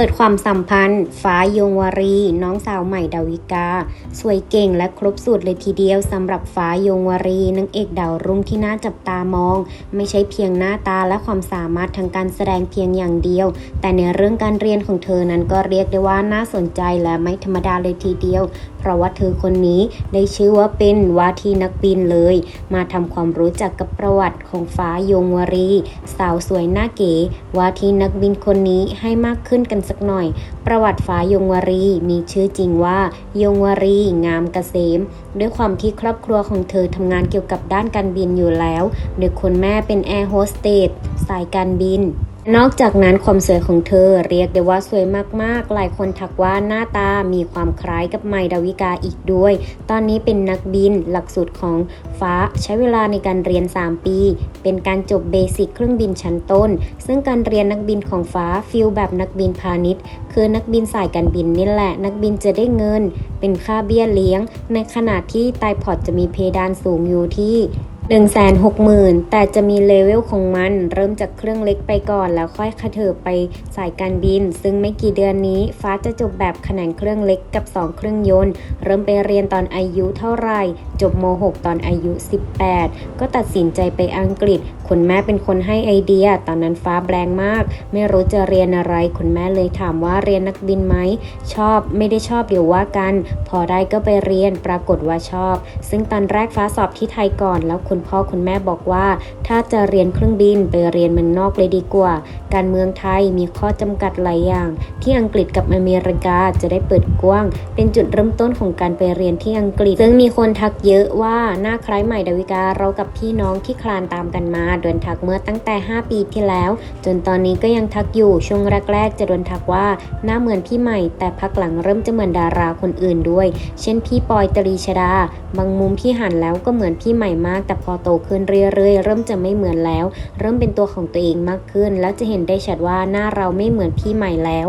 ปิดความสัมพันธ์ ฟ้ายงวารี น้องสาวใหม่ดาวิกา สวยเก่งและครบสูตรเลยทีเดียวสำหรับฟ้ายงวารีนางเอกดาวรุ่งที่น่าจับตามอง ไม่ใช่เพียงหน้าตาและความสามารถทางการแสดงเพียงอย่างเดียว แต่ในเรื่องการเรียนของเธอนั้นก็เรียกได้ว่าน่าสนใจและไม่ธรรมดาเลยทีเดียว ราะว่าเธอคนนี้ได้ชื่อว่าเป็นว่าที่นักบินเลย มาทำความรู้จักกับประวัติของฟ้ายงวารี สาวสวยหน้าเก๋ว่าที่นักบินคนนี้ให้มากขึ้นกันสักหน่อย ประวัติฟ้ายงวารีมีชื่อจริงว่า ยงวารีงามเกษม ด้วยความที่ครอบครัวของเธอทำงานเกี่ยวกับด้านการบินอยู่แล้วโดยคุณแม่เป็นแอร์โฮสเตสสายการบิน นอกจากนั้นความสวยของเธอเรียกได้ว่าสวยมากๆ หลายคนทักว่าหน้าตามีความคล้ายกับไมดาวิกาอีกด้วย ตอนนี้เป็นนักบินหลักสูตรของฟ้าใช้เวลาในการเรียน 3 ปี เป็นการจบเบสิกเครื่องบินชั้นต้น ซึ่งการเรียนนักบินของฟ้าฟิลแบบนักบินพาณิชย์ คือนักบินสายการบินนี่แหละ นักบินจะได้เงิน เป็นค่าเบี้ยเลี้ยง ในขณะที่ไตพอร์ตจะมีเพดานสูงอยู่ที่ 160,000 แต่จะมีเลเวลของมัน เริ่มจากเครื่องเล็กไปก่อนแล้วค่อยขะเถิบไปสายการบิน ซึ่งไม่กี่เดือนนี้ฟ้าจะจบแบบขนานเครื่องเล็กกับ 2 เครื่องยนต์ เริ่มไปเรียนตอนอายุเท่าไหร่ จบม .6 ตอนอายุ 18 ก็ตัดสินใจไปอังกฤษคุณแม่เป็นคนให้ไอเดีย ตอนนั้นฟ้าแบงมาก ไม่รู้จะเรียนอะไร คุณแม่เลยถามว่าเรียนนักบินไหม ชอบ ไม่ได้ชอบเดี๋ยวว่ากัน พอได้ก็ไปเรียน ปรากฏว่าชอบ ซึ่งตอนแรกฟ้าสอบที่ไทยก่อน แล้วคุณพ่อคุณแม่บอกว่า ถ้าจะเรียนเครื่องบินไปเรียนมันนอกเลยดีกว่า การเมืองไทยมีข้อจำกัดหลายอย่าง ที่อังกฤษกับอเมริกาจะได้เปิดกว้าง เป็นจุดเริ่มต้นของการไปเรียนที่อังกฤษ ซึ่งมีคนทักเยอะว่าหน้าคล้ายใหม่ดาวิกาเรากับพี่น้องที่คลานตามกันมาโดนทักเมื่อตั้งแต่ 5 ปีที่แล้ว จนตอนนี้ก็ยังทักอยู่ช่วงแรกๆ จะโดนทักว่าหน้าเหมือนพี่ใหม่ แต่พักหลังเริ่มจะเหมือนดาราคนอื่นด้วย เช่นพี่ปอยตรีชดา บางมุมที่หันแล้วก็เหมือนพี่ใหม่มาก แต่พอโตขึ้นเรื่อยๆ เริ่มจะไม่เหมือนแล้ว เริ่มเป็นตัวของตัวเองมากขึ้น แล้วจะเห็นได้ชัดว่าหน้าเราไม่เหมือนพี่ใหม่แล้ว